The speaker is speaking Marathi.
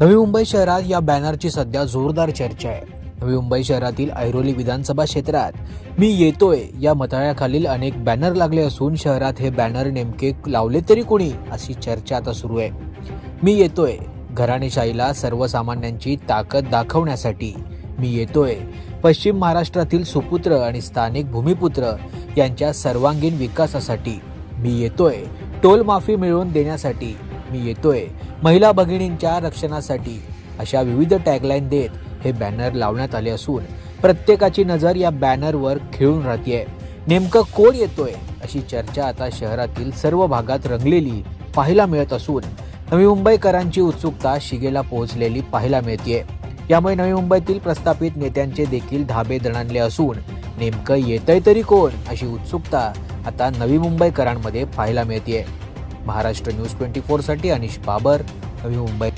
नवी मुंबई शहरात या बॅनरची सध्या जोरदार चर्चा आहे. नवी मुंबई शहरातील ऐरोली विधानसभा क्षेत्रात मी येतोय. या मथळ्याखालील अनेक बॅनर लागले असून शहरात हे बॅनर नेमके लावले तरी कोणी अशी चर्चा आता सुरू आहे. मी येतोय. घराणेशाहीला सर्वसामान्यांची ताकद दाखवण्यासाठी मी येतोय. पश्चिम महाराष्ट्रातील सुपुत्र आणि स्थानिक भूमिपुत्र यांच्या सर्वांगीण विकासासाठी मी येतोय. टोल माफी मिळवून देण्यासाठी मी येतोय. महिला भगिनींच्या रक्षणासाठी अशा विविध टॅगलाईन देत हे बॅनर लावण्यात आले असून प्रत्येकाची नजर या बॅनरवर खिळून राहतीये. नेमकं कोण येतोय अशी चर्चा आता शहरातील सर्व भागात रंगलेली पाहायला मिळत असून नवी मुंबईकरांची उत्सुकता शिगेला पोहोचलेली पाहायला मिळतीये. यामुळे नवी मुंबईतील प्रस्थापित नेत्यांचे देखील धाबे दणाणले असून नेमकं येतंय तरी कोण अशी उत्सुकता आता नवी मुंबईकरांमध्ये पाहायला मिळतीये. महाराष्ट्र न्यूज ट्वेंटी फोरसाठी अनिश बाबर नवी मुंबई.